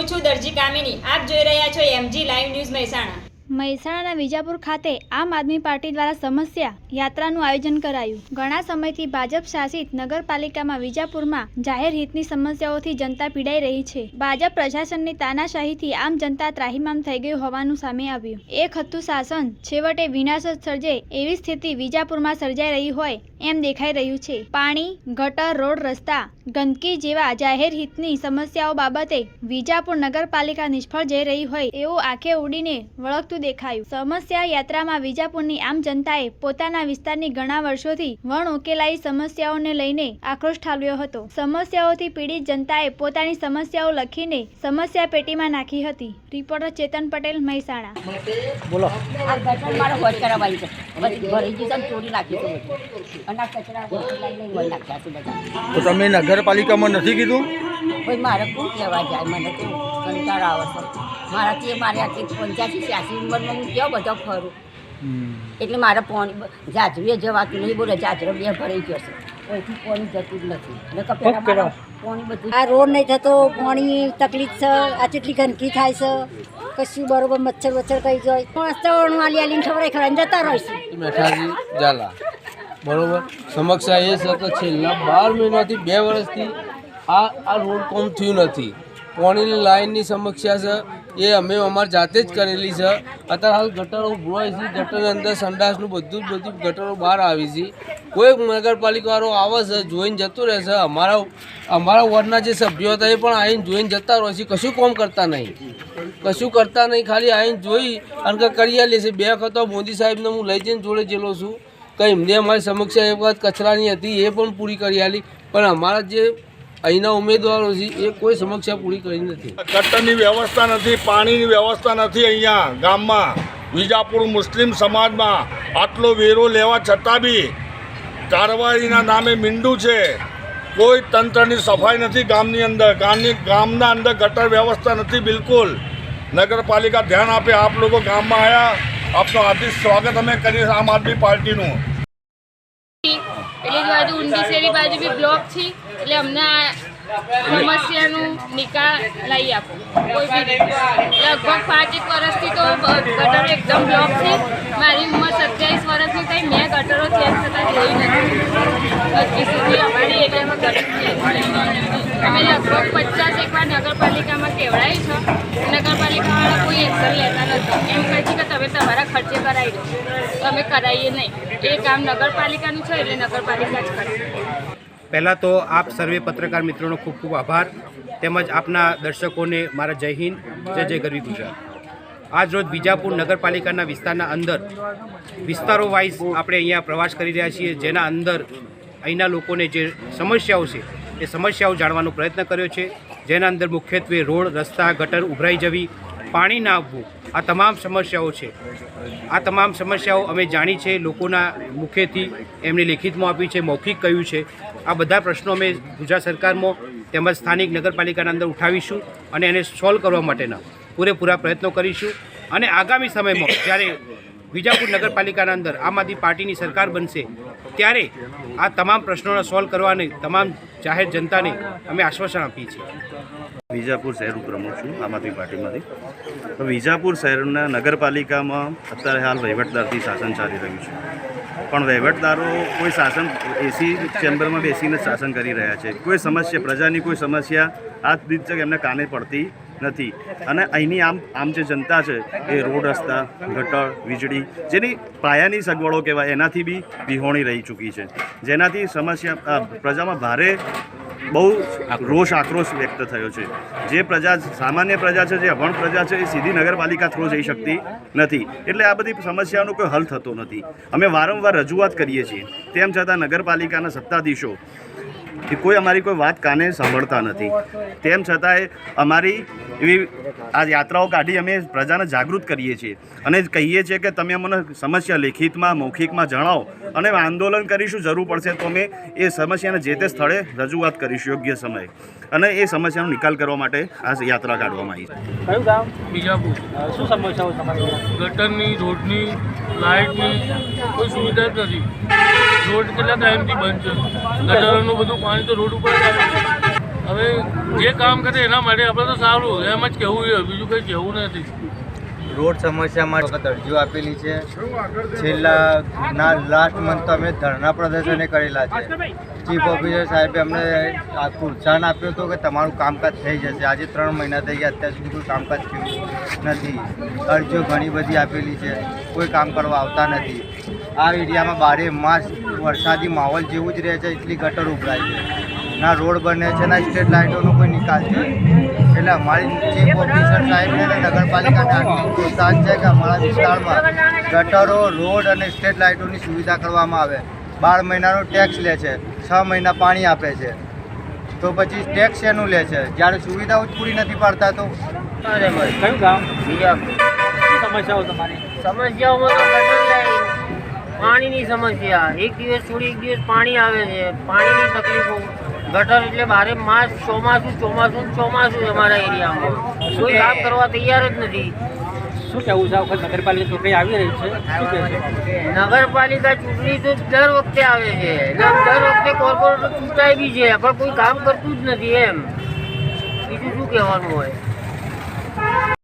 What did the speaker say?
હું છું દરજી કામિની, આપ જોઈ રહ્યા છો એમજી લાઈવ ન્યૂઝ મહેસાણા. મહેસાણાના વિજાપુર ખાતે આમ આદમી પાર્ટી દ્વારા સમસ્યા યાત્રાનું આયોજન કરાયું. ઘણા સમયથી ભાજપ શાસિત નગરપાલિકામાં વિજાપુરમાં જાહેર હિતની સમસ્યાઓથી જનતા પીડાઈ રહી છે. ભાજપ પ્રશાસનની તાનાશાહીથી આમ જનતા ત્રાહિમામ થઈ ગયું હોવાનું સામે આવ્યું. એક હતું શાસન છેવટે વિનાશ સર્જે એવી સ્થિતિ વિજાપુરમાં સર્જાઈ રહી હોય એમ દેખાઈ રહ્યું છે. પાણી ગટર રોડ રસ્તા ગંદકી જેવા જાહેર હિતની સમસ્યાઓ બાબતે વિજાપુર નગરપાલિકા નિષ્ફળ જઈ રહી હોય એવું આંખે ઉડીને વળગતું દેખાયું. સમસ્યા યાત્રામાં વિજાપુરની આમ જનતાએ પોતાના વિસ્તારની ઘણા વર્ષોથી વણ ઉકેલાઈ સમસ્યાઓને લઈને આક્રોશ ઠાલવ્યો હતો. સમસ્યાઓથી પીડિત જનતાએ પોતાની સમસ્યાઓ લખીને સમસ્યા પેટીમાં નાખી હતી. રિપોર્ટર ચેતન પટેલ મહેસાણા. બોલો. આ મારે છે. ભરી ચોરી નાખી તો તમે નગરપાલિકામાં નથી કીધું? કોઈ મારે કોણ કહેવા જાય? મને તો કંટાળો આવે છે. મારાથી મારે આટલી પંચ્યાસી છ્યાસી ઉંમરમાં હું કયો બધો ફરું? એટલે મારે પોણી જાજરીએ જવાતું નહીં બોલે જાજરો બે ભરાઈ ગયો છે. કોઈથી પોણી જતું જ નથી. એટલે કે પેલા મારા પોણી બધું આ રોડ નહીં થતો પાણી તકલીફ છે આ કેટલી ગંદકી થાય છે કશું બરોબર મચ્છર વચ્છર કઈ જાય. મસ્ત આલી આલીને ખબર ખબર જતા રહીશું. મેઠાજી ઝાલા. બરોબર? સમસ્યા એ છે કે છેલ્લા બાર મહિનાથી બે વર્ષથી આ આ રોડ કોમ થયું નથી. પાણીની લાઇનની સમસ્યા છે. એ અમે અમારી જાતે જ કરેલી છે. અત્યારે હાલ ગટરો ઉભરાય છે. ગટરની અંદર સંડાસનું બધું જ બધું ગટરો બહાર આવી છે. કોઈ નગરપાલિકાવાળો આવે છે, જોઈને જતું રહેશે અમારા અમારા વોર્ડના જે સભ્યો હતા એ પણ આવીને જોઈને જતા રહે છે. કશું કામ કરતા નહીં. કશું કરતા નહીં. ખાલી આવીને જોઈ અને કરી આલે છે બે વખત મોદી સાહેબને હું લઈ જઈને જોડે જેલો છું. કે એમને અમારી સમક્ષ એ વખત કચરાની હતી, એ પણ પૂરી કરી આલી. પણ અમારા જે અહીંના ઉમેદવારો છે, એ કોઈ સમસ્યા પૂરી કરી નથી. ગટરની વ્યવસ્થા નથી, પાણીની વ્યવસ્થા નથી અહીંયા ગામમાં. વિજાપુર મુસ્લિમ સમાજમાં આટલો વેરો લેવા છતાં બી કારવાઈના નામે મીંડું છે. કોઈ તંત્રની સફાઈ નથી ગામની અંદર. ગામની ગામના અંદર ગટર વ્યવસ્થા નથી બિલકુલ. નગરપાલિકા ધ્યાન આપે. આપ લોકો ગામમાં આવ્યા આપનું હાર્દિક સ્વાગત અમે કરીએ આમ આદમી પાર્ટીનું. પેલી ઊંડી શેરી બાજુ બી બ્લોક છે, એટલે અમને સમસ્યાનું નિકાલ લાવી આપો. કોઈ બી લગભગ પાંચ એક વર્ષથી તો ગટરો એકદમ બ્લોક છે. મારી ઉંમર સત્યાવીસ વર્ષની થઈ, મેં ગટરો ચેન્જ થતાં જોઈ નથી. હજી સુધી અમારી એરિયામાં ગટર ચેન્જ અમે લગભગ પચાસ એકવાર નગરપાલિકામાં કેવડાવી છો. નગરપાલિકાવાળા લેતા નથી એમ કહે છે કે તમે તમારા ખર્ચે કરાવી દો. અમે કરાવીએ નહીં. એ કામ નગરપાલિકાનું છે એટલે નગરપાલિકા જ કરે. પહેલાં તો આપ સર્વે પત્રકાર મિત્રોનો ખૂબ ખૂબ આભાર. તેમજ આપના દર્શકોને મારા જય હિન્દ, જય જય ગરવી ગુજરાત. આજ રોજ નગરપાલિકાના વિસ્તારના અંદર વિસ્તારો વાઇઝ આપણે અહીંયા પ્રવાસ કરી રહ્યા છીએ, જેના અંદર અહીંના લોકોને જે સમસ્યાઓ છે, એ સમસ્યાઓ જાણવાનો પ્રયત્ન કર્યો છે. જેના અંદર મુખ્યત્વે રોડ, રસ્તા, ગટર ઉભરાઈ જવી પાણી ના આવવું આ તમામ સમસ્યાઓ છે. આ તમામ સમસ્યાઓ અમે જાણી છે, લોકોના મુખેથી એમને લેખિતમાં આપી છે, મૌખિક કહ્યું છે. આ બધા પ્રશ્નો અમે ગુજરાત સરકારમાં તેમજ સ્થાનિક નગરપાલિકાના અંદર ઉઠાવીશું અને એને સોલ્વ કરવા માટેના પૂરેપૂરા પ્રયત્નો કરીશું. અને આગામી સમયમાં જ્યારે વિજાપુર નગરપાલિકાના અંદર આમ આદમી પાર્ટીની સરકાર બનશે, ત્યારે આ તમામ પ્રશ્નોને સોલ્વ કરવાની તમામ જાહેર જનતાને અમે આશ્વાસન આપીએ છીએ. વિજાપુર શહેર પ્રમુખ છું, આમ આદમી પાર્ટીમાંથી. તો વિજાપુર શહેરના નગરપાલિકામાં અત્યારે હાલ વહીવટદારથી શાસન ચાલી રહ્યું છે. પણ વહીવટદારો કોઈ શાસન, એસી ચેમ્બરમાં બેસીને શાસન કરી રહ્યા છે. કોઈ સમસ્યા, પ્રજાની કોઈ સમસ્યા આ તક એમને કાને પડતી નથી. અને અહીંની આમ આમ જે જનતા છે, એ રોડ રસ્તા, ગટર, વીજળી, જેની પાયાની સગવડો કહેવાય, એનાથી બી વિહોણી રહી ચૂકી છે. જેનાથી સમસ્યા પ્રજામાં ભારે બહુ રોષ આક્રોશ વ્યક્ત થયો છે. જે પ્રજા, સામાન્ય પ્રજા છે, જે અભણ પ્રજા છે, એ સીધી નગરપાલિકા થ્રુ જઈ શકતી નથી. એટલે આ બધી સમસ્યાનો કોઈ હલ થતો નથી. અમે વારંવાર રજૂઆત કરીએ છીએ. તેમ છતાં નગરપાલિકાના સત્તાધીશો કે કોઈ અમારી કોઈ વાત કાને સાંભળતા નથી. તેમ છતાંય અમારી એવી આ યાત્રાઓ કાઢી અમે પ્રજાને જાગૃત કરીએ છીએ. અને કહીએ છીએ કે તમે અમને સમસ્યા લેખિતમાં મૌખિકમાં જણાવો અને આંદોલન કરીશું જરૂર પડશે તો અમે એ સમસ્યાને જે તે સ્થળે રજૂઆત કરીશું યોગ્ય સમયે. અને એ સમસ્યાનો નિકાલ કરવા માટે આ યાત્રા કાઢવામાં આવી છે. કયું ગામ? બીજાપુર. શું સમસ્યાઓ તમારી ગટરની રોડની લાઇટની કોઈ સુવિધા જ નથી. રોડ કેટલા ટાઈમથી બંધ છે? ગટરનું બધું પાણી તો રોડ ઉપર હવે જે કામ કરે એના માટે આપણે તો સારું. એમ જ કહેવું છે. બીજું કંઈ કહેવું નથી. રોડ સમસ્યામાં વખત અરજીઓ આપેલી છે. છેલ્લા ના લાસ્ટ મંથ અમે ધરણા પ્રદર્શને કરેલા છે. ચીફ ઓફિસર સાહેબે અમને પ્રોત્સાહન આપ્યું હતું કે તમારું કામકાજ થઈ જશે. આજે ત્રણ મહિના થઈ ગયા. અત્યાર સુધી કામકાજ થયું નથી. અરજીઓ ઘણી બધી આપેલી છે. કોઈ કામ કરવા આવતા નથી. આ એરિયામાં બારે માસ વરસાદી માહોલ જેવું જ રહે છે એટલી ગટર ઉભરાય છે. ના રોડ બને છે ના સ્ટ્રીટ લાઇટોનો કોઈ નિકાલ છે. એટલે અમારી ચીફ ઓફિસર સાહેબને અને નગરપાલિકાને આટલું પ્રોત્સાહન છે કે અમારા વિસ્તારમાં ગટરો રોડ અને સ્ટ્રીટ લાઇટોની સુવિધા કરવામાં આવે. બાર મહિનાનો ટેક્સ લે છે છ મહિના પાણી આપે છે. તો પછી ટેક્સ એનું લે છે? જ્યારે સુવિધાઓ જ પૂરી નથી પાડતા તો? કયું ગામ? સમસ્યાઓ તમારી? સમસ્યાઓમાં તો પાણીની સમસ્યા. એક દિવસ છોડી એક દિવસ પાણી આવે છે. પાણીની તકલીફો. ગટર એટલે ભારે માસ ચોમાસું ચોમાસું ચોમાસું અમારા એરિયામાં. કોઈ કામ કરવા તૈયાર જ નથી. શું કહેવું છે આ વખત નગરપાલિકા ચૂંટણી આવી રહી છે? નગરપાલિકા ચૂંટણી તો દર વખતે આવે છે. દર વખતે કોર્પોરેટર ચૂંટાય બી છે પણ કોઈ કામ કરતું જ નથી એમ. બીજું શું કહેવાનું હોય?